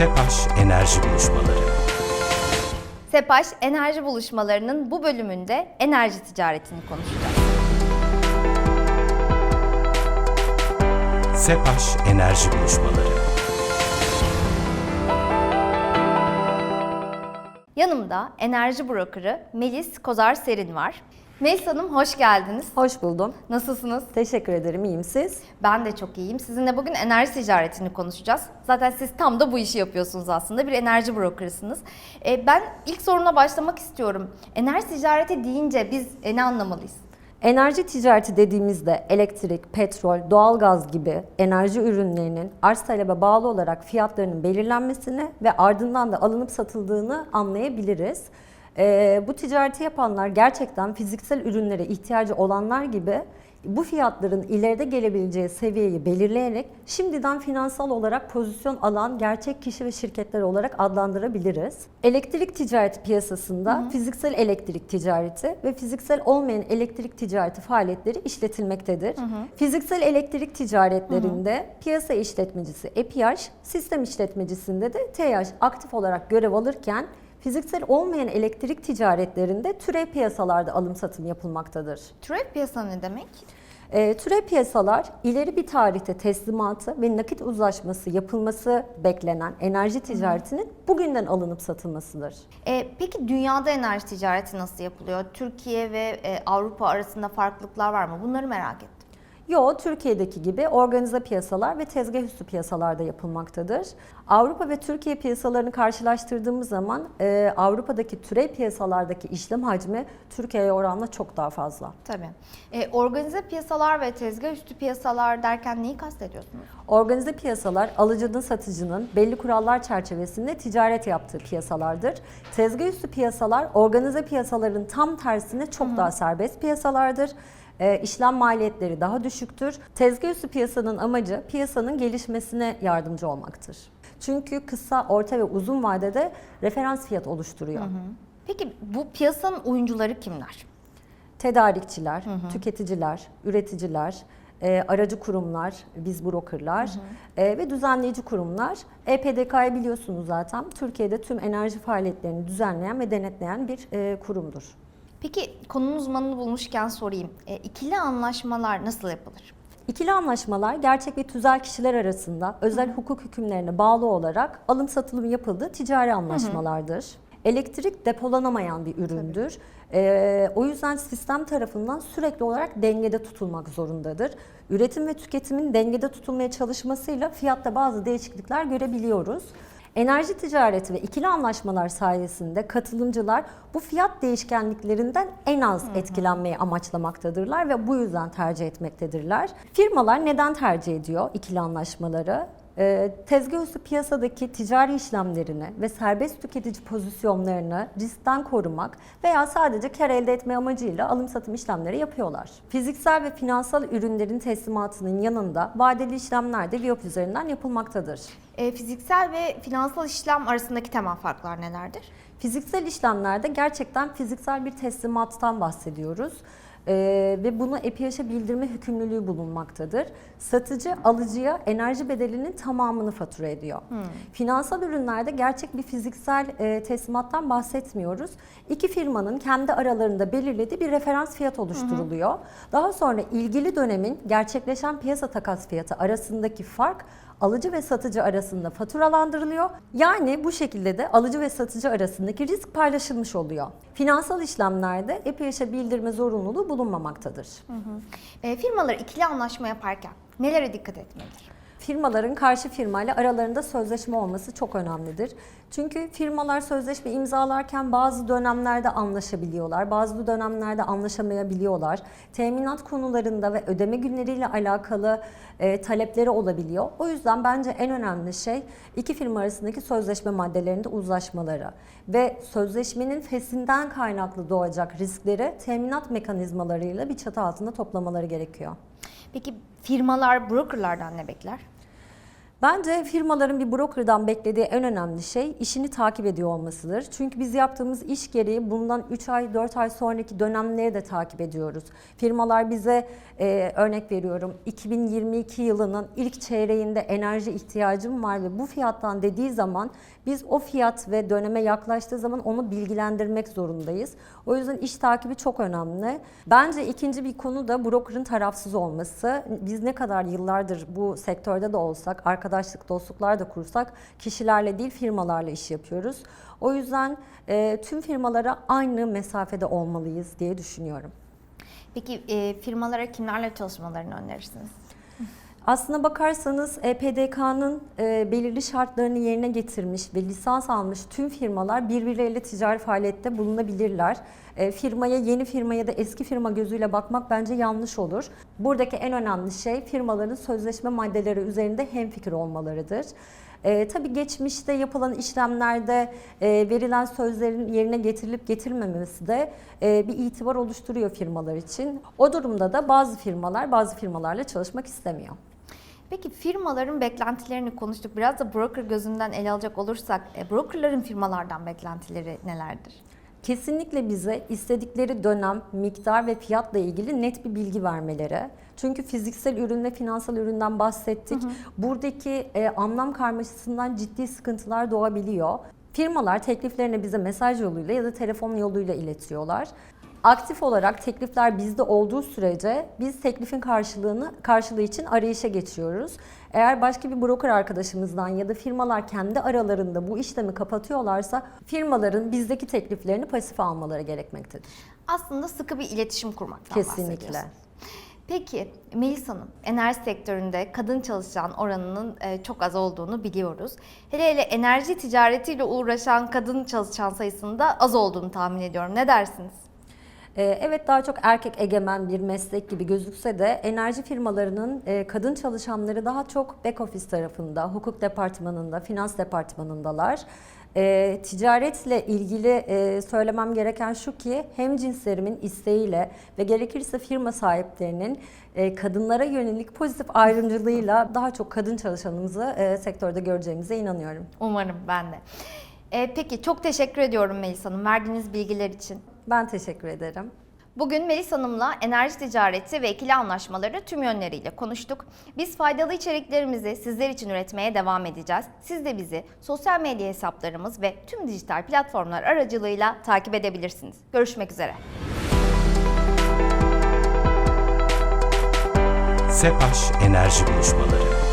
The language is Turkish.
SEPAŞ Enerji Buluşmaları Sepaş enerji buluşmalarının bu bölümünde enerji ticaretini konuşacağız. SEPAŞ Enerji Buluşmaları Yanımda enerji brokerı Melis Kozar Serin var. Melis Hanım hoş geldiniz. Hoş buldum. Nasılsınız? Teşekkür ederim. İyiyim siz? Ben de çok iyiyim. Sizinle bugün enerji ticaretini konuşacağız. Zaten siz tam da bu işi yapıyorsunuz aslında. Bir enerji brokerısınız. Ee, ben ilk soruna başlamak istiyorum. Enerji ticareti deyince biz e, ne anlamalıyız? Enerji ticareti dediğimizde elektrik, petrol, doğalgaz gibi enerji ürünlerinin arz talebe bağlı olarak fiyatlarının belirlenmesini ve ardından da alınıp satıldığını anlayabiliriz. Ee, bu ticareti yapanlar gerçekten fiziksel ürünlere ihtiyacı olanlar gibi bu fiyatların ileride gelebileceği seviyeyi belirleyerek şimdiden finansal olarak pozisyon alan gerçek kişi ve şirketler olarak adlandırabiliriz. Elektrik ticareti piyasasında fiziksel elektrik ticareti ve fiziksel olmayan elektrik ticareti faaliyetleri işletilmektedir. Fiziksel elektrik ticaretlerinde piyasa işletmecisi EPH, sistem işletmecisinde de TH aktif olarak görev alırken Fiziksel olmayan elektrik ticaretlerinde türev piyasalarda alım satım yapılmaktadır. Türev piyasa ne demek? E, türev piyasalar ileri bir tarihte teslimatı ve nakit uzlaşması yapılması beklenen enerji ticaretinin bugünden alınıp satılmasıdır. Ee, peki dünyada enerji ticareti nasıl yapılıyor? Türkiye ve e, Avrupa arasında farklılıklar var mı? Bunları merak ettim. Yo, Türkiye'deki gibi organize piyasalar ve tezgah üstü piyasalarda yapılmaktadır. Avrupa ve Türkiye piyasalarını karşılaştırdığımız zaman e, Avrupa'daki türev piyasalardaki işlem hacmi Türkiye'ye oranla çok daha fazla. Tabii. Ee, organize piyasalar ve tezgah üstü piyasalar derken neyi kastediyorsunuz? Organize piyasalar alıcının satıcının belli kurallar çerçevesinde ticaret yaptığı piyasalardır. Tezgah üstü piyasalar organize piyasaların tam tersine çok daha serbest piyasalardır. E, işlem maliyetleri daha düşüktür. Tezgah üstü piyasanın amacı piyasanın gelişmesine yardımcı olmaktır. Çünkü kısa, orta ve uzun vadede referans fiyat oluşturuyor. Peki bu piyasanın oyuncuları kimler? Tedarikçiler, tüketiciler, üreticiler, e, aracı kurumlar, biz brokerlar e, ve düzenleyici kurumlar. EPDK'yı biliyorsunuz zaten. Türkiye'de tüm enerji faaliyetlerini düzenleyen ve denetleyen bir e, kurumdur. Peki konunun uzmanını bulmuşken sorayım. E, ikili anlaşmalar nasıl yapılır? İkili anlaşmalar gerçek ve tüzel kişiler arasında özel hukuk hükümlerine bağlı olarak alım satılım yapıldığı ticari anlaşmalardır. Elektrik depolanamayan bir üründür. Ee, o yüzden sistem tarafından sürekli olarak dengede tutulmak zorundadır. Üretim ve tüketimin dengede tutulmaya çalışmasıyla fiyatta bazı değişiklikler görebiliyoruz. Enerji ticareti ve ikili anlaşmalar sayesinde katılımcılar bu fiyat değişkenliklerinden en az etkilenmeyi amaçlamaktadırlar ve bu yüzden tercih etmektedirler. Firmalar neden tercih ediyor ikili anlaşmaları? Ee, tezgah üstü piyasadaki ticari işlemlerini ve serbest tüketici pozisyonlarını riskten korumak veya sadece kar elde etme amacıyla alım satım işlemleri yapıyorlar. Fiziksel ve finansal ürünlerin teslimatının yanında vadeli işlemler de VIOP üzerinden yapılmaktadır. E, fiziksel ve finansal işlem arasındaki temel farklar nelerdir? Fiziksel işlemlerde gerçekten fiziksel bir teslimattan bahsediyoruz. Ee, ve bunu EPİAŞ'a bildirme hükümlülüğü bulunmaktadır. Satıcı alıcıya enerji bedelinin tamamını fatura ediyor. Finansal ürünlerde gerçek bir fiziksel e, teslimattan bahsetmiyoruz. İki firmanın kendi aralarında belirlediği bir referans fiyat oluşturuluyor. Daha sonra ilgili dönemin gerçekleşen piyasa takas fiyatı arasındaki fark alıcı ve satıcı arasında faturalandırılıyor. Yani bu şekilde de alıcı ve satıcı arasındaki risk paylaşılmış oluyor. Finansal işlemlerde EPİAŞ'a bildirme zorunluluğu bulunmamaktadır. E, firmalar ikili anlaşma yaparken nelere dikkat etmelidir? Firmaların karşı firmayla aralarında sözleşme olması çok önemlidir. Çünkü firmalar sözleşme imzalarken bazı dönemlerde anlaşabiliyorlar, bazı dönemlerde anlaşamayabiliyorlar. Teminat konularında ve ödeme günleriyle alakalı e, talepleri olabiliyor. O yüzden bence en önemli şey iki firma arasındaki sözleşme maddelerinde uzlaşmaları ve sözleşmenin fesinden kaynaklı doğacak riskleri teminat mekanizmalarıyla bir çatı altında toplamaları gerekiyor. Peki firmalar brokerlardan ne bekler? Bence firmaların bir brokerdan beklediği en önemli şey işini takip ediyor olmasıdır. Çünkü biz yaptığımız iş gereği bundan 3 ay 4 ay sonraki dönemleri de takip ediyoruz. Firmalar bize e, örnek veriyorum 2022 yılının ilk çeyreğinde enerji ihtiyacım var ve bu fiyattan dediği zaman biz o fiyat ve döneme yaklaştığı zaman onu bilgilendirmek zorundayız. O yüzden iş takibi çok önemli. Bence ikinci bir konu da brokerın tarafsız olması. Biz ne kadar yıllardır bu sektörde de olsak, arkadaşlık, dostluklar da kursak kişilerle değil firmalarla iş yapıyoruz. O yüzden e, tüm firmalara aynı mesafede olmalıyız diye düşünüyorum. Peki e, firmalara kimlerle çalışmalarını önerirsiniz? Aslına bakarsanız e, PDK'nın e, belirli şartlarını yerine getirmiş ve lisans almış tüm firmalar birbirleriyle ticari faaliyette bulunabilirler. E, Firmaya yeni firma ya da eski firma gözüyle bakmak bence yanlış olur. Buradaki en önemli şey firmaların sözleşme maddeleri üzerinde hemfikir olmalarıdır. E, tabii geçmişte yapılan işlemlerde e, verilen sözlerin yerine getirilip getirilmemesi de e, bir itibar oluşturuyor firmalar için. O durumda da bazı firmalar bazı firmalarla çalışmak istemiyor. Peki firmaların beklentilerini konuştuk. Biraz da broker gözünden ele alacak olursak, e, brokerların firmalardan beklentileri nelerdir? Kesinlikle bize istedikleri dönem, miktar ve fiyatla ilgili net bir bilgi vermeleri. Çünkü fiziksel ürün ve finansal üründen bahsettik. Buradaki e, anlam karmaşasından ciddi sıkıntılar doğabiliyor. Firmalar tekliflerini bize mesaj yoluyla ya da telefon yoluyla iletiyorlar. Aktif olarak teklifler bizde olduğu sürece biz teklifin karşılığını karşılığı için arayışa geçiyoruz. Eğer başka bir broker arkadaşımızdan ya da firmalar kendi aralarında bu işlemi kapatıyorlarsa firmaların bizdeki tekliflerini pasife almaları gerekmektedir. Aslında sıkı bir iletişim kurmaktan Kesinlikle. Peki Melis Hanım, enerji sektöründe kadın çalışan oranının e, çok az olduğunu biliyoruz. Hele hele enerji ticaretiyle uğraşan kadın çalışan sayısının da az olduğunu tahmin ediyorum. Ne dersiniz? Ee, Evet daha çok erkek egemen bir meslek gibi gözükse de enerji firmalarının e, kadın çalışanları daha çok back office tarafında, hukuk departmanında, finans departmanındalar. E, ticaretle ilgili e, söylemem gereken şu ki hem cinslerimin isteğiyle ve gerekirse firma sahiplerinin e, kadınlara yönelik pozitif ayrımcılığıyla daha çok kadın çalışanımızı sektörde göreceğimize inanıyorum. Umarım ben de. Peki çok teşekkür ediyorum Melis Hanım verdiğiniz bilgiler için. Ben teşekkür ederim. Bugün Melis Hanım'la enerji ticareti ve ikili anlaşmaları tüm yönleriyle konuştuk. Biz faydalı içeriklerimizi sizler için üretmeye devam edeceğiz. Siz de bizi sosyal medya hesaplarımız ve tüm dijital platformlar aracılığıyla takip edebilirsiniz. Görüşmek üzere. SEPAŞ Enerji Buluşmaları